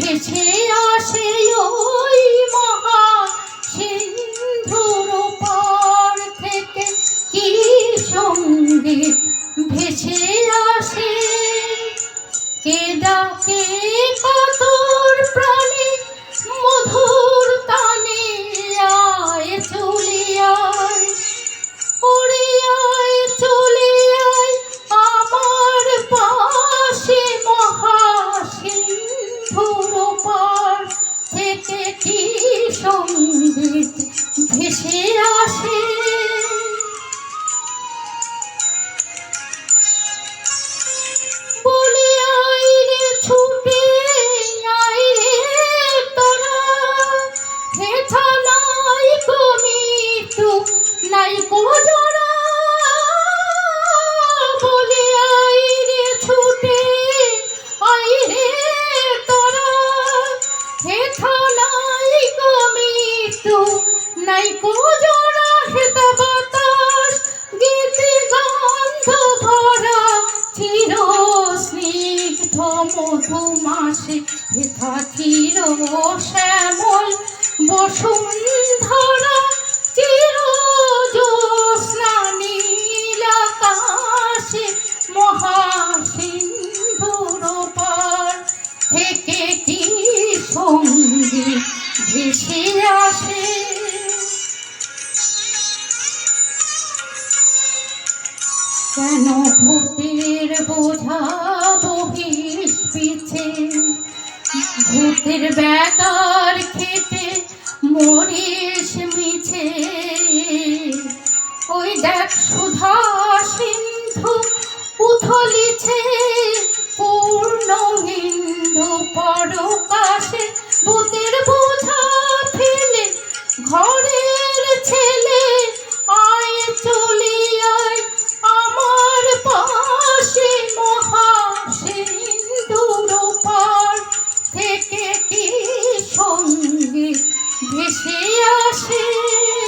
ভেসে আসে ওই মহা সিন্ধুর পার থেকে কি সংগীত ভেসে আসে? কে ডাকে মধুমাসে হেথা চির শ্যামল বসুন্ধরা চির জ্যোৎস্না নীল আকাশে মহাসিন্ধুর পার। থেকে কি সংগীত ভেসে আসে? কেন ভূতের বোঝা বহিস ভূতের বেকার খেতে মরিস মিছে। ওই দেখ সুধা সিন্ধু উথলিছে, পূর্ণ হিন্দু পরকাশে। ভূতের থেকে কি ভেসে আসে।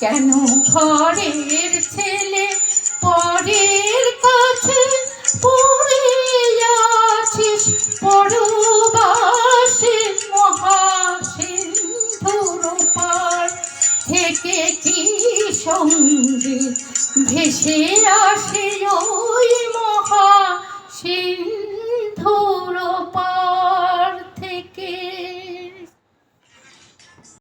কেন? ঘরের ছেলে পরের কাছে পড়ে আছিস পরবাসে মহাসিন্ধুর পার। থেকে কি সংগীত ভেসে আসে ওই মহা সিন্ধুর পার